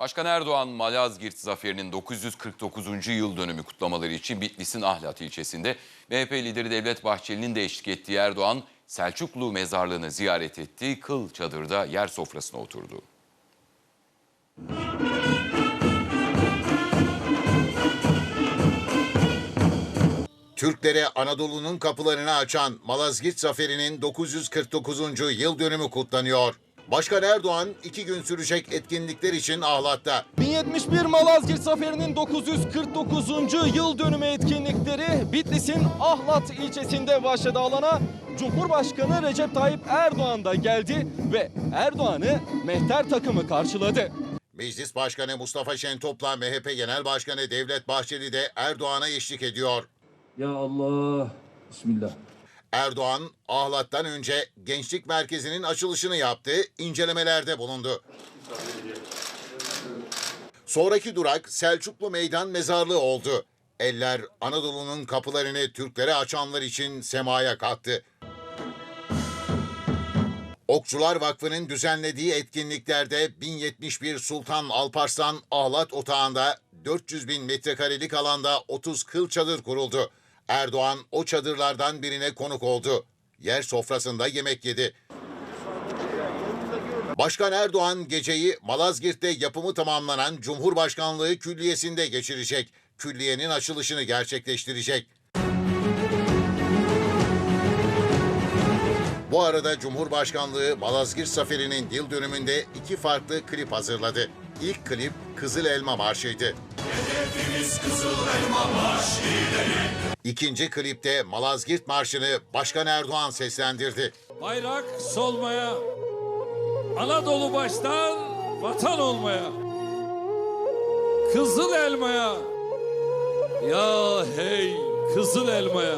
Başkan Erdoğan Malazgirt Zaferi'nin 949. yıl dönümü kutlamaları için Bitlis'in Ahlat ilçesinde MHP lideri Devlet Bahçeli'nin de eşlik ettiği Erdoğan Selçuklu mezarlığını ziyaret etti, kıl çadırda yer sofrasına oturdu. Türklere Anadolu'nun kapılarını açan Malazgirt Zaferi'nin 949. yıl dönümü kutlanıyor. Başkan Erdoğan iki gün sürecek etkinlikler için Ahlat'ta. 1071 Malazgirt Zaferi'nin 949. yıl dönümü etkinlikleri Bitlis'in Ahlat ilçesinde başladı alana. Cumhurbaşkanı Recep Tayyip Erdoğan da geldi ve Erdoğan'ı mehter takımı karşıladı. Meclis Başkanı Mustafa Şentop'la MHP Genel Başkanı Devlet Bahçeli de Erdoğan'a eşlik ediyor. Ya Allah. Bismillah. Erdoğan, Ahlat'tan önce Gençlik Merkezi'nin açılışını yaptı, incelemelerde bulundu. Sonraki durak Selçuklu Meydan Mezarlığı oldu. Eller Anadolu'nun kapılarını Türklere açanlar için semaya kalktı. Okçular Vakfı'nın düzenlediği etkinliklerde 1071 Sultan Alparslan Ahlat Otağı'nda 400 bin metrekarelik alanda 30 kıl çadır kuruldu. Erdoğan o çadırlardan birine konuk oldu. Yer sofrasında yemek yedi. Başkan Erdoğan geceyi Malazgirt'te yapımı tamamlanan Cumhurbaşkanlığı Külliyesi'nde geçirecek. Külliyenin açılışını gerçekleştirecek. Bu arada Cumhurbaşkanlığı Malazgirt Zaferi'nin yıl dönümünde iki farklı klip hazırladı. İlk klip Kızıl Elma Marşı'ydı. İkinci klipte Malazgirt Marşı'nı Başkan Erdoğan seslendirdi. Bayrak solmaya, Anadolu baştan vatan olmaya, Kızıl elmaya, ya hey kızıl elmaya.